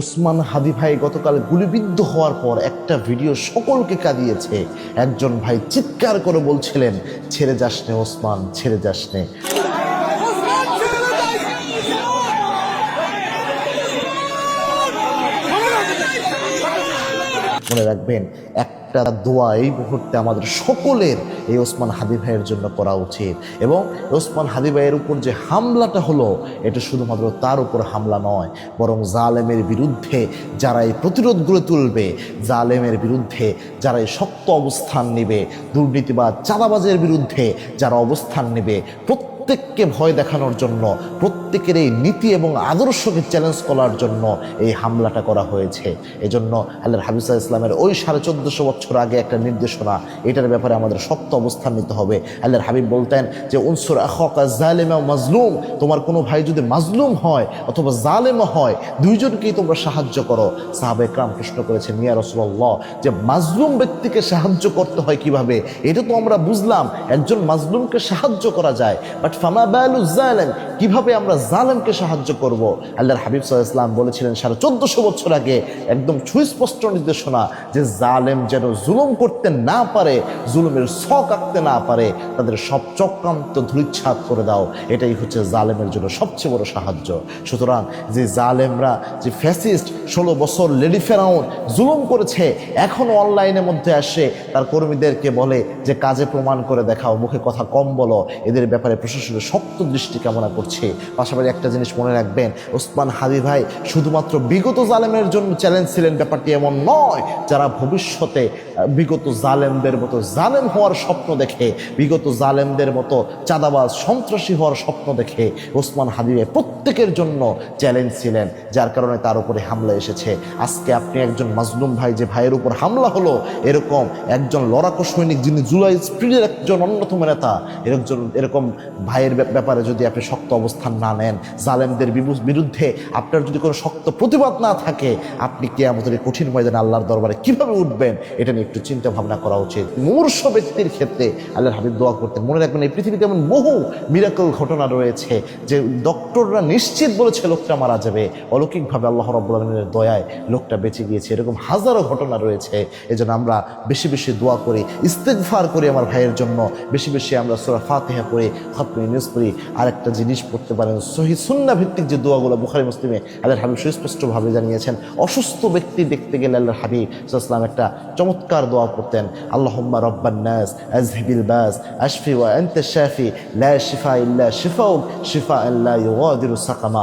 ওসমান হাদি ভাই গতকাল গুলিবিদ্ধ হওয়ার পর একটা ভিডিও সকলকে কাঁদিয়েছে। একজন ভাই চিৎকার করে বলছিলেন, ছেড়ে যাস নে ওসমান, ছেড়ে যাস নে। মনে রাখবেন একটা দোয়া এই মুহূর্তে আমাদের সকলের এই ওসমান হাদি ভাইয়ের জন্য করা উচিত। এবং ওসমান হাদি ভাইয়ের উপর যে হামলাটা হলো, এটা শুধুমাত্র তার উপর হামলা নয়, বরং জালেমের বিরুদ্ধে যারা এই প্রতিরোধ গড়ে তুলবে, জালেমের বিরুদ্ধে যারা এই শক্ত অবস্থান নেবে দুর্নীতিবাদ চাঁদাবাজের বিরুদ্ধে যারা অবস্থান নেবে, প্রত্যেককে ভয় দেখানোর জন্য, প্রত্যেকের এই নীতি এবং আদর্শকে চ্যালেঞ্জ করার জন্য এই হামলাটা করা হয়েছে। এজন্য আল্লাহর হাবিসা ইসলামের ওই সাড়ে চোদ্দশো বছর আগে একটা নির্দেশনা, এটার ব্যাপারে আমাদের শক্ত অবস্থান নিতে হবে। আল্লাহর হাবিব বলতেন যে, উনসুর মাজলুম, তোমার কোনো ভাই যদি মাজলুম হয় অথবা জালেমা হয়, দুইজনকেই তোমরা সাহায্য করো। সাহাবে কাম প্রশ্ন করেছেন মিয়া রসুল্লাহ যে মাজলুম ব্যক্তিকে সাহায্য করতে হয় কীভাবে? এটা তো আমরা বুঝলাম, একজন মাজলুমকে সাহায্য করা যায়। বাট ফামা বায়ালু জালেম, কীভাবে আমরা জালেমকে সাহায্য করব? আল্লাহর হাবিব সাল্লাহ ইসলাম বলেছিলেন, সাড়ে চোদ্দশো বছর আগে একদম সুস্পষ্ট নির্দেশনা যে, জালেম যেন জুলুম করতে না পারে, জুলুমের শখ আঁকতে না পারে, তাদের সব চক্রান্ত ধূলিচ্ছাদ করে দাও। এটাই হচ্ছে জালেমের জন্য সবচেয়ে বড় সাহায্য। সুতরাং যে জালেমরা, যে ফ্যাসিস্ট, ষোলো বছর লেডি ফেরাউন জুলুম করেছে এখনও অনলাইনের মধ্যে আসে, তার কর্মীদেরকে বলে যে, কাজে প্রমাণ করে দেখাও, মুখে কথা কম বলো। এদের ব্যাপারে প্রশাসনের শক্ত দৃষ্টি কামনা করছে। পাশাপাশি একটা জিনিস মনে রাখবেন, ওসমান হাদি ভাই শুধুমাত্র বিগত জালেমের জন্য চ্যালেঞ্জ ছিলেন, ব্যাপারটি এমন নয়, যারা ভবিষ্যতে বিগত জালেমদের মতো জালেম হওয়ার স্বপ্ন দেখে, বিগত জালেমদের মতো চাঁদাবাজ, সন্ত্রাসী হওয়ার স্বপ্ন দেখে ওসমান ভাই প্রত্যেকের জন্য চ্যালেঞ্জ ছিলেন, যার কারণে তার উপরে হামলা এসেছে। আজকে আপনি একজন মাজলুম ভাই যে ভাইয়ের উপর হামলা হলো, এরকম একজন লড়াকু সৈনিক যিনি জুলাই স্প্রিডের একজন অন্যতম নেতা এরকম এরকম ভাইয়ের ব্যাপারে যদি আপনি শক্ত অবস্থান না নেন, জালেমদের বিরুদ্ধে আপনার যদি কোনো শক্ত প্রতিবাদ না থাকে, আপনি কে আমাদের কঠিন ময়দানে আল্লাহর দরবারে কীভাবে উঠবেন, এটা নিয়ে একটু চিন্তা ভাবনা করা উচিত। মূর্ষ ব্যক্তির ক্ষেত্রে আল্লাহর হাবিব দোয়া করতেন। মনে রাখবেন, এই পৃথিবীতে এমন বহু মিরাকল ঘটনা রয়েছে যে ডক্টররা নিশ্চিত বলেছে লোকটা মারা যাবে। অলৌকিকভাবে আল্লাহ রব্বুল দয়ায় লোকটা বেঁচে গিয়েছে। এরকম হাজারো ঘটনা রয়েছে। এজন্য আমরা বেশি বেশি দোয়া করি, ইস্তেগফার করি আমার ভাইয়ের জন্য। বেশি বেশি আমরা সোরা ফাতেহা পড়ি, খতমে নিউজ পড়ি। আরেকটা জিনিস পড়তে পারেন, সহি সুন্না ভিত্তিক যে দোয়াগুলো বুখারি, মুসলিমে আল্লাহর হাবিব সুস্পষ্টভাবে জানিয়েছেন, অসুস্থ ব্যক্তি দেখতে গেলে আল্লাহর হাবিব সাল্লাম একটা চমৎকার দোয়া করতেন আল্লাহুম্মা রব্বান নাস আজহিবিল বাস আশফি ওয়া আনতা শাফি লা শিফা ইল্লা শিফাউক শিফা লা ইউগাদিরু সাকামা